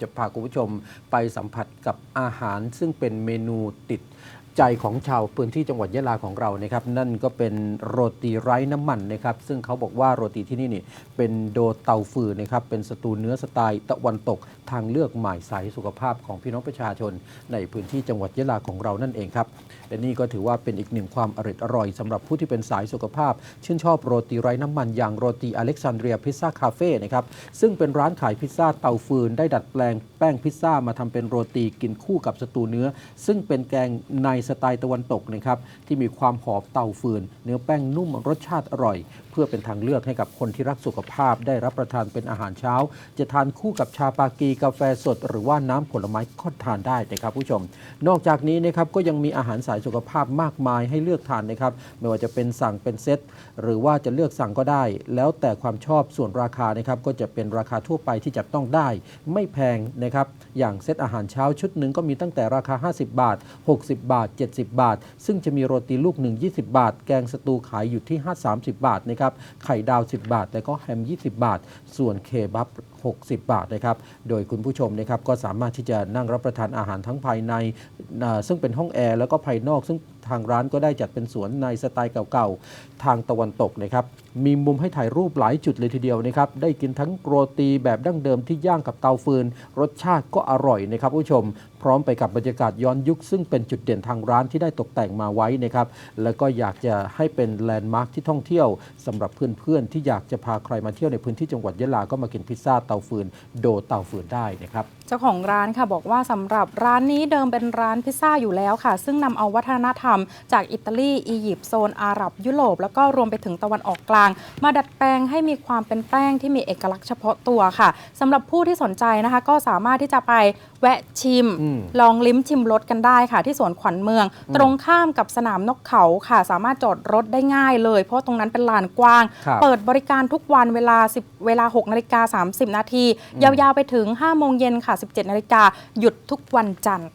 จะพาคุณผู้ชมไปสัมผัสกับอาหารซึ่งเป็นเมนูติด ใจของชาวพื้นที่จังหวัดยะลาของเรานะครับนั่นก็เป็นโรตีไร้น้ำมันนะครับซึ่งเขาบอกว่าโรตีที่นี่นี่เป็นโดเตาฟืนนะครับเป็นสตูเนื้อสไตล์ตะวันตกทางเลือกใหม่สายสุขภาพของพี่น้องประชาชน ในพื้นที่จังหวัดยะลาของเรานั่นเองครับและนี่ก็ถือว่าเป็นอีกหนึ่งความอร่อยอร่อยสำหรับผู้ที่เป็นสายสุขภาพ ชื่นชอบโรตีไร้น้ำมันอย่างโรตีอเล็กซานเดรียพิซซ่าคาเฟ่นะครับซึ่งเป็นร้านขายพิซซ่าเตาฟืนได้ดัดแปลงแป้งพิซซ่ามาทำเป็นโรตีกินคู่กับสตูเนื้อ ซึ่งเป็นแกงในสไตล์ตะวันตกนะครับที่มีความหอมเตาฟืน เนื้อแป้งนุ่มรสชาติอร่อย เพื่อเป็นทางเลือกให้กับคนที่รักสุขภาพ ได้รับประทานเป็นอาหารเช้า จะทานคู่กับชาปากีกาแฟสด หรือว่าน้ำผลไม้ก็ทานได้นะครับผู้ชม นอกจากนี้นะครับก็ยังมีอาหารสายสุขภาพมากมายให้เลือกทานนะครับไม่ว่าจะเป็นสั่งเป็นเซตหรือว่าจะเลือกสั่งก็ได้ แล้วแต่ความชอบส่วนราคานะครับก็จะเป็นราคาทั่วไปที่จับต้องได้ ไม่แพงนะครับอย่างเซตอาหารเช้าชุดหนึ่งก็มีตั้งแต่ราคา 50 บาท 60 บาท70 บาท ซึ่งจะมีโรตีลูกหนึ่ง20 บาท แกงสตูขายอยู่ที่ 5 30 บาทนะครับไข่ดาว 10 บาท แล้วก็แฮม 20 บาท ส่วนเคบับ 60 บาทนะครับ โดยคุณผู้ชมนะครับก็สามารถที่จะนั่งรับประทานอาหารทั้งภายใน ซึ่งเป็นห้องแอร์แล้วก็ภายนอก ซึ่งทางร้านก็ได้จัดเป็นสวนในสไตล์เก่าๆ ทางตะวันตกนะครับ มีมุมให้ถ่ายรูปหลายจุดเลยทีเดียวนะครับ ได้กินทั้งโรตีแบบดั้งเดิมที่ย่างกับเตาฟืน รสชาติก็อร่อยนะครับผู้ชม พร้อมไปกับบรรยากาศย้อนยุค ซึ่งเป็นจุดเด่นทางร้านที่ได้ตกแต่งมาไว้นะครับ แล้วก็อยากจะให้เป็นแลนด์มาร์คที่ท่องเที่ยวสำหรับเพื่อนๆที่อยากจะพาใครมาเที่ยวในพื้นที่จังหวัดยะลาก็มากินพิซซ่าเตาาฟืนโดเตาฟืนได้นะครับเจ้าของร้านค่ะบอกว่าสำหรับร้านนี้เดิมเป็นร้านพิซซ่าอยู่แล้วค่ะ ซึ่งนำเอาวัฒนธรรม จากอิตาลีอียิปต์โซนอาหรับยุโรปแล้วก็รวมไปถึงตะวันออกกลาง มาดัดแปลงให้มีความเป็นแป้งที่มีเอกลักษณ์เฉพาะตัวค่ะสำหรับผู้ที่สนใจนะคะ ก็สามารถที่จะไปแวะชิมอืมลองลิ้มชิมรสกันได้ค่ะ ที่สวนขวัญเมือง ตรงข้ามกับสนามนกเขาค่ะ สามารถจอดรถได้ง่ายเลย เพราะตรงนั้นเป็นลานกว้างครับเปิดบริการทุกวันเวลา 10 เวลา6นาฬิกา30 นาทียาวๆไปถึง5โมงเย็นค่ะ17นาฬิกาหยุดทุกวันจันทร์